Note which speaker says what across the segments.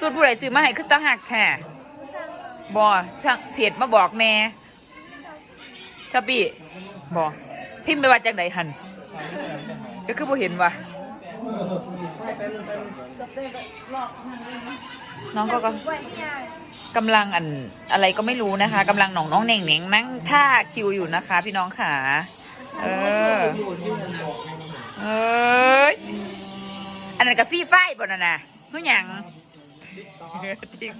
Speaker 1: สุดผู้ใดซื้อมาให้คือตั้งหักแท้บอช่างเพจมาบอกแน่ชาปีบอพิมพ์ไปว่าจากไหนหันก็คือบ่เห็นว่ะน้องก็กกำลังอันอะไรก็ไม่รู้นะคะกำลังหนองน้องเน่งเน่งนั่งท่าคิวอยู่นะคะ พี่น้องขาเออเอ้ยอันนั้นก็ฟรีไฟบ่น่ะนะนู่นหยัง ติ๊ก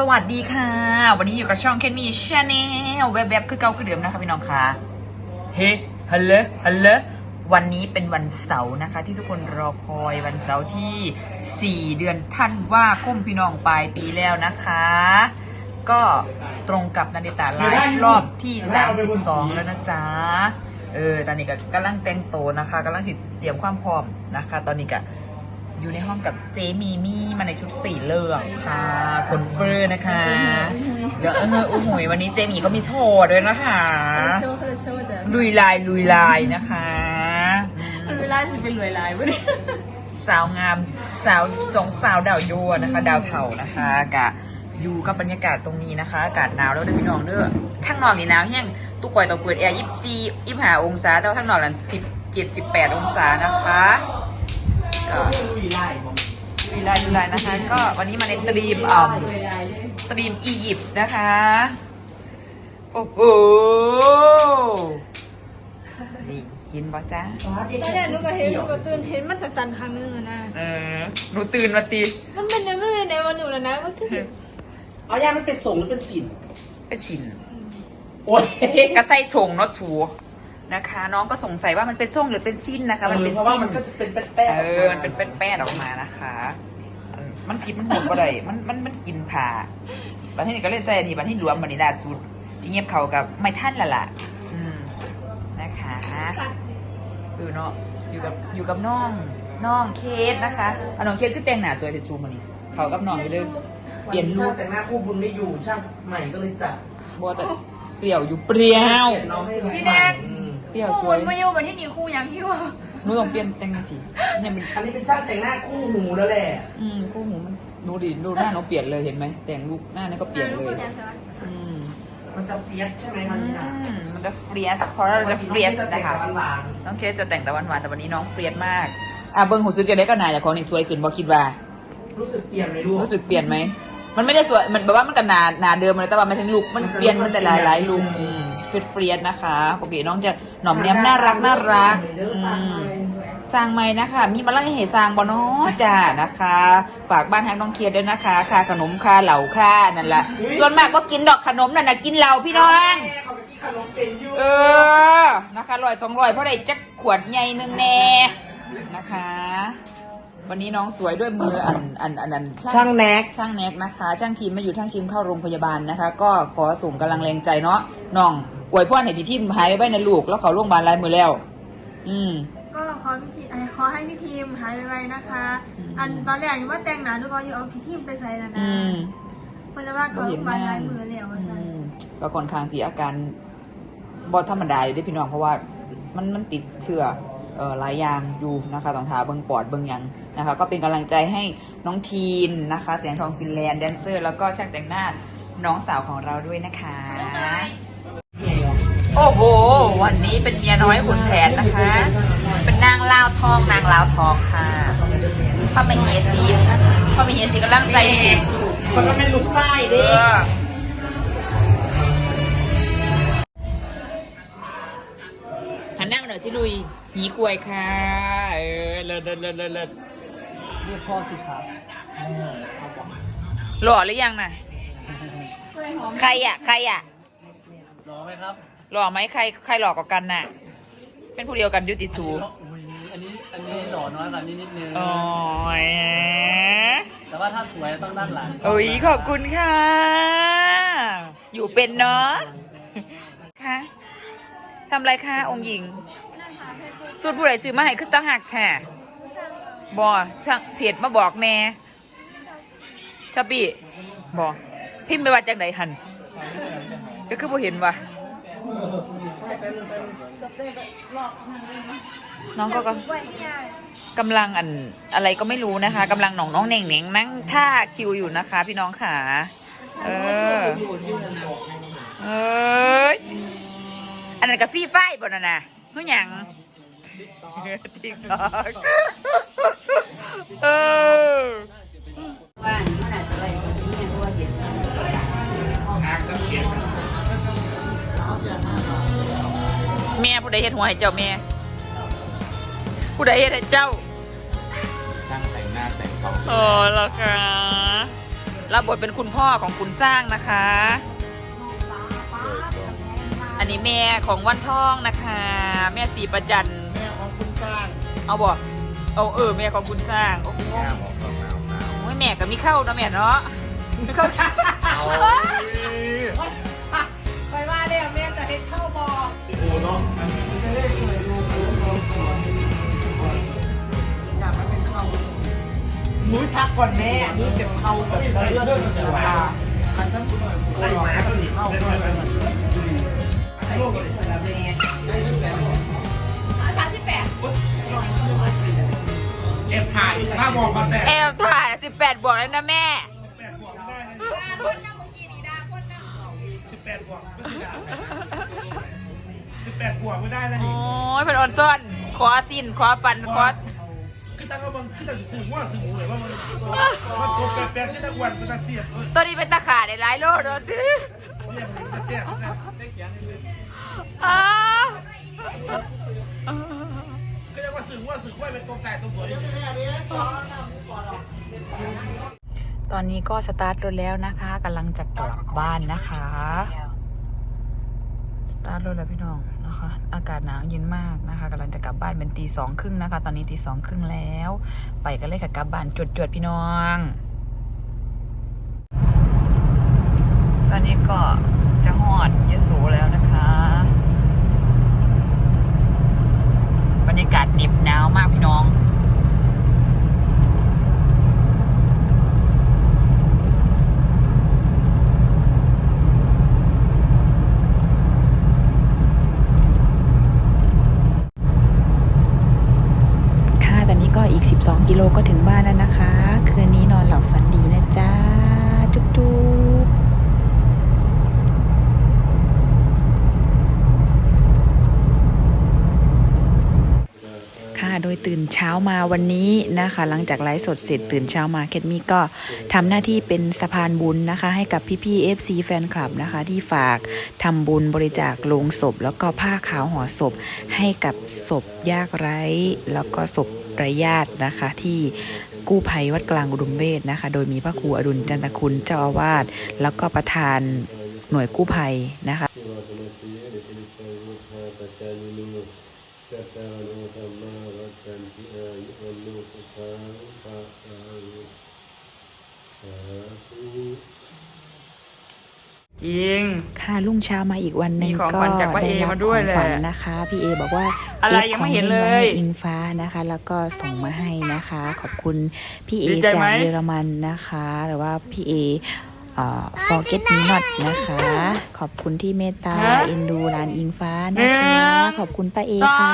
Speaker 1: สวัสดีค่ะ วันนี้อยู่กับช่องแคนมี่ชาแนลแวบๆคือเก่าคือเดิมนะคะพี่น้องค่ะเฮ้ฮัลโหลฮัลโหลวันนี้เป็นวันเสาร์นะคะ ที่ทุกคนรอคอยวันเสาร์ที่ 4 เดือนท่านว่าคมพี่น้องปลายปีแล้วนะคะ ก็ตรงกับนาฬิตาไลฟ์รอบที่ 32 แล้วนะจ๊ะเออตอนนี้ก็กำลังแต่งตัวนะคะกำลังสิเตรียมความพร้อมนะคะ ตอนนี้ก็ อยู่ในห้องกับเจมีมี่มาในชุดสีเหลืองค่ะขนเฟอร์นะคะ เดี๋ยวเออโอ้โหวันนี้เจมี่ก็มีโชว์ด้วยนะคะ
Speaker 2: โชว์เขาจะโชว์จะ
Speaker 1: ลุยลายลุยลายนะคะ
Speaker 2: มันเวลาสิเป็นรวยลายวะเนี่ย
Speaker 1: สาวงามสาวสองสาวดาวยัวนะคะ ดาวเถานะคะกะอยู่กับบรรยากาศตรงนี้นะคะอากาศหนาวแล้วเด้อพี่น้องเด้อทั้งนอกนี่หนาวแห้งตู้ก่อยต้องเปิดแอร์ยี่สิบสี่ยี่สิบห้าองศาแต่ว่าทั้งนอกนั้นสิบเจ็ดสิบแปดองศานะคะ ก็ลุยลายลุยลายลุยลายนะคะ ก็วันนี้มาในตรีมอ่อม
Speaker 2: รวยลายเลย
Speaker 1: ตรีมอียิปต์นะคะ โอ้โห นี่เห็นบ่จ้า
Speaker 2: ตอนแรกหนูก็เห็นหนูก็ตื่นเห็นมันสั่นๆครั้งนึงอะนะ
Speaker 1: เออ หนูตื่นมาตี
Speaker 2: มันเป็นยังไงในวันอยู่นะนะ มันคือ
Speaker 3: เอาย่ามันเป็นสงหรือเป็นสิน
Speaker 1: เป็นสิน
Speaker 3: โอ้ย
Speaker 1: กระไส้ชงเนอะชู นะคะ น้องก็สงสัยว่ามันเป็นส้มหรือเป็นสิ้นนะคะ มันเป็น
Speaker 3: เพราะว่า
Speaker 1: สิ้น
Speaker 3: มันก็จะเป็นแป้งๆ
Speaker 1: เออมันเป็นแป้นๆออกมานะคะอืมมันคิดมันหมดบ่ได้มันมันมันกินผ่าบันที่นี่ก็เล่นใจอันนี้บันที่รวมบันนี้ดาสุดจิเงียบเขากับไม่ท่านละล่ะอืมนะคะเออเนาะอยู่กับอยู่กับน้องน้องเคสนะคะเอาน้องเคสคือแต่งหน้าสวยแต่จูมันนี่เขากับน้องอยู่เลยเปลี่ยนลุ
Speaker 3: ช่า
Speaker 1: ค
Speaker 3: งแต่งหน้าคู่บุญไม่อยู่ช่างใหม่ก็เลยจัด
Speaker 1: บัวแต่เปรี้ยวอยู่เปรี้ยว
Speaker 3: เปลี่ยนน้องให้ดู
Speaker 2: พี่
Speaker 3: ให
Speaker 2: แด
Speaker 3: ม่
Speaker 2: ง
Speaker 3: อืม
Speaker 1: เป รี้ยวส
Speaker 2: คู่
Speaker 1: วย
Speaker 2: มันไม่อยู่วันที่มีคู่ยังที่ว่า
Speaker 1: หนูต้องเปลี่ยนแต่งจริงๆเนี่ยมัน
Speaker 3: อันนี้เป็นช่างแต่งหน้าคู่หูแล้วแหละ
Speaker 1: อืมคู่หูมันดูดิดูหน้าน้องเปลี่ยนเลยเห็นไหมแต่งลูกหน้านี่ก็เปลี่ยนเลย อืม
Speaker 3: มันจะเฟียสใช่ไหม
Speaker 1: อื
Speaker 3: มันนี่นะ
Speaker 1: มมันจะเฟรียสเพราะเราจะเฟรียสนะคะ
Speaker 3: หวาน
Speaker 1: น้องเคสจะแต่งแต่วันหวานๆแต่วันนี้น้องเฟรียสมาก อะเบิ้งหูซึกจะได้ก็นายจากของนี่สวยขึ้นบอกคิดว่า
Speaker 3: ๆรู้สึกเปลี่ยนไหมลูก
Speaker 1: รู้สึกเปลี่ยนไหม มันไม่ได้สวย มันแบบว่ามันก็หนาหนาเดิมเลยแต่ว่ามันถึงลุกมันเปลี่ยนมันแต่หลายหลายลุก เฟรดเฟรียดนะคะ ปกติน้องจะหน่อมเนียมน่ารักน่ารักอืมสร้างไหมนะคะ มีมาไล่ให้สร้างบ่เนาะจ้านะคะ ฝากบ้านแฮกน้องเคียร์ด้วยนะคะ ค่าขนมค่าเหล่าค่านั่นแหละส่วนมากก็กินดอกขนมนั่นนะกินเหล้าพี่น้อง
Speaker 3: แม่เขาไปกินขนมเป็นอยู่
Speaker 1: เออ นะคะร้อยสองร้อยเพราะได้จักขวดใหญ่หนึ่งแน่นะคะ วันนี้น้องสวยด้วยมืออันอันอันอัน
Speaker 3: ช่างแน็ก
Speaker 1: ช่างแน็กนะคะ ช่างทีมไม่อยู่ช่างทีมเข้าโรงพยาบาลนะคะ ก็ขอส่งกำลังแรงใจเนาะน้อง อวยพรให้พี่ทีมหายไปในลูก แล้วเขาโรงพยาบาลรายมือแล้ว อืม
Speaker 2: ก็ขอพี่ทีเอ่อขอให้พี่ทีมหายไวๆนะคะ
Speaker 1: อืม
Speaker 2: อันตอนแรกอยู่ว่าแต่งหนาดูก็อยู่เอาพี่ทีมไปใส่นะนะ
Speaker 1: อืม
Speaker 2: เพราะว่าเขาไปลายมือแล้วว่า
Speaker 1: อื
Speaker 2: ซั่น
Speaker 1: มก็ค่อนข้างสีอาการบอธรรมดาอยู่เด้วยพี่น้องเพราะว่ามันมันติดเชื้อเอ่อหลายอย่างอยู่นะคะต้องทาเบิงปอดเบิงหยังนะคะ ก็เป็นกำลังใจให้น้องทีนนะคะเสียงทองฟินแลนด์แดนเซอร์ แล้วก็ช่างแต่งหน้าน้องสาวของเราด้วยนะคะ โอ้โห วันนี้เป็นเมียน้อยขุนแผนนะคะ เป็นนางลาวทองนางลาวทองค่ะพ่อแม่เฮซีพ่อแม่เฮซีกำลังใส่สิน
Speaker 3: มันก็เป็นลูกไส้
Speaker 1: เอ
Speaker 3: ดิ
Speaker 1: อหันหน้ามาหน่อยสิลุยหีกล้วยค่ะ เออเลิศเลิศเลิศเลิศเลิศ
Speaker 3: เรียกพ่อสิครับ
Speaker 1: หล่อหรือยังน่ะ ใครอะ ใครอะ
Speaker 3: รอไหมครับ
Speaker 1: หล่อไหมใครใครหล่อกว่ากันน่ะ เป็นผู้เดียวกันยุติทู
Speaker 3: อุ้ยอันนี้อันนี้หล่อน้อยกว่านี้นิดนึง
Speaker 1: โอ้ย
Speaker 3: ว่าถ้าสวยต้องด้านหลัง
Speaker 1: โอ้ยขอบคุณค่ะ อยู่เป็นเนาะคะทำอะไรคะองค์หญิงสุดผู้ใดซื้อมาให้คือตั้งหักแท้บอช่างเพจมาบอกแม่ชอบปี้บอพิมพ์ไปว่าจากไหนหันก็คือบ่เห็นว่ะ น้องก็ก็กำลังอันอะไรก็ไม่รู้นะคะกำลังหนองน้องเหน่งเหน่งนั่งท่าคิวอยู่นะคะ พี่น้องขาเออ เอยอันนั้นกับฟี่ไฟบนน่ะนะนู่นหยังติ๊กตอกเออ แม่ผู้ใดเฮ็ดหัวให้เจ้าแม่ ผู้ใดเฮ็ดให้เจ้า
Speaker 4: ช่างแต่งหน้าแต่งตัว
Speaker 1: โอ้เหรอคะรับบทเป็นคุณพ่อของคุณสร้างนะคะ อันนี้แม่ของวันทองนะคะ แม่สีประจัน
Speaker 3: แม่ของคุณสร้าง
Speaker 1: เอาบอกเอาเออแม่ของคุณสร้างโอ้โห
Speaker 4: หน้าบอกกับหนาวหนาว
Speaker 1: โอ้ยแม่ก็มีเข้าเนาะแม่เนาะมีเข้า
Speaker 4: เอา
Speaker 3: ไปว่าเนี่ยแม่จะเห็นเข้าบอ
Speaker 4: โอ้ เนาะ
Speaker 3: อยากมาเป็นเข้ามุ้ยพักก่อนแม่มุ้ยเก็บเข้าแบบเลือดสวยๆมันซ้ำใส่หมาก็หนีเข้าด้วยกันใส่ลูกเลยแม่
Speaker 4: เอฟถ่ายถ้ามองเขาแต่
Speaker 1: แอลถ่ายสิบแปดบวกแล้วนะแม่
Speaker 5: สิบแปดบวกไม่ได้ สิบแปดบวกไม่ได้นะ
Speaker 1: โอ้
Speaker 5: นี่
Speaker 6: ยเป็นออนซ่อนขอสิ้นขอปันขอ
Speaker 5: คือตั้งว่ามันคือตั้งสื่อว่าสื่อเลยว่ามันมันตัวแปลกๆที่ตั้งวันมันตั้งเสียบเออ
Speaker 1: ตัวนี้เป็นตาขาได้หลายโลดดิ
Speaker 5: เรียกมันจะเสียบนะ
Speaker 1: อ้าว
Speaker 5: ก็ยังว่าสื่อว่าสื่อว่าเป็นตัวจ่ายตัวสวย
Speaker 1: ตอนนี้ก็สตาร์ทรถแล้วนะคะกำลังจะกลับบ้านนะคะ สตาร์ทรถแล้วพี่น้องนะคะ อากาศหนาวเย็นมากนะคะกำลังจะกลับบ้านเป็นตีสองครึ่งนะคะ ตอนนี้ตีสองครึ่งแล้ว ไปกันเลยค่ะกลับบ้านจวดจวดๆพี่น้อง ตอนนี้ก็จะหอดยโสแล้วนะคะ บรรยากาศหนิบหนาวมากพี่น้อง ค่ะ ตอนนี้ก็อีก 12 กิโลก็ถึงบ้านแล้วนะคะ คืนนี้นอนหลับฝันดีนะจ๊ะ จุ๊บจุ๊บค่ะ โดยตื่น เช้ามาวันนี้นะคะ หลังจากไลฟ์สดเสร็จตื่นเช้ามาเคทมี่ก็ทำหน้าที่เป็นสะพานบุญนะคะ ให้กับพี่ๆ FC แฟนคลับนะคะ ที่ฝากทำบุญบริจาคโลงศพ แล้วก็ผ้าขาวห่อศพ ให้กับศพยากไร้ แล้วก็ศพไร้ญาตินะคะที่กู้ภัยวัดกลางอุดมเวทนะคะ โดยมีพระครูอดุลจันทคุณเจ้าอาวาสแล้วก็ประธานหน่วยกู้ภัยนะคะ
Speaker 5: จริง
Speaker 1: ค่ะรุ่งเช้ามาอีกวันหนึ่ง
Speaker 5: มีของ
Speaker 1: ก็
Speaker 5: ขวัญจากป้า
Speaker 1: ได้
Speaker 5: เอ
Speaker 1: รับ
Speaker 5: มา
Speaker 1: ข
Speaker 5: ด้
Speaker 1: อ
Speaker 5: วย
Speaker 1: ง
Speaker 5: แหละ
Speaker 1: ขวัญนะคะ พี่เอบอกว่า
Speaker 5: อะไร
Speaker 1: เฟ
Speaker 5: ยังไม่
Speaker 1: ข
Speaker 5: เห็นาเลย
Speaker 1: มาให้อิงฟ้านะคะ แล้วก็ส่งมาให้นะคะ ขอบคุณพี่เอ
Speaker 5: ดีใจ
Speaker 1: จา
Speaker 5: ไหม
Speaker 1: กเยอรมันนะคะ หรือว่าพี่เอเอ่อ forget me not นะคะ ขอบคุณที่เมตตาเอ็นดูร้านอิงฟ้านะคะ ขอบคุณป้าเอค่ะ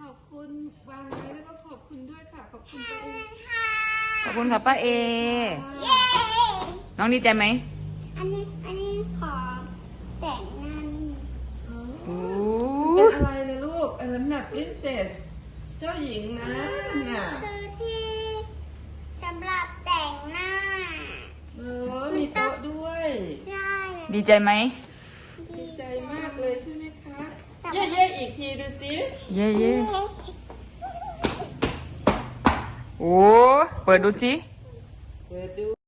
Speaker 2: ขอบคุณวางไว้แล้วก็ขอบคุณด้วยค่ะ ขอบคุณตัวเอง
Speaker 1: ขอบคุณค่ะป้าเอ น้องดีใจไหม
Speaker 7: อันนี้อันนี้ขอแต่งงาน
Speaker 1: โอ้
Speaker 2: เป็นอะไรนะลูกอันนั้นน่ะ princess เจ้าหญิงนะน่ะ
Speaker 7: คือที่สำหรับแต่งหน้า
Speaker 2: เออมีโต๊ะด้วย
Speaker 7: ใช่
Speaker 1: ดีใจไหม
Speaker 2: ดีใจมากเลยใช่ไหมคะ เย่ๆอีกทีดูสิ
Speaker 1: เย่เย่โอ้ เปิดดูสิ
Speaker 2: เปิดดู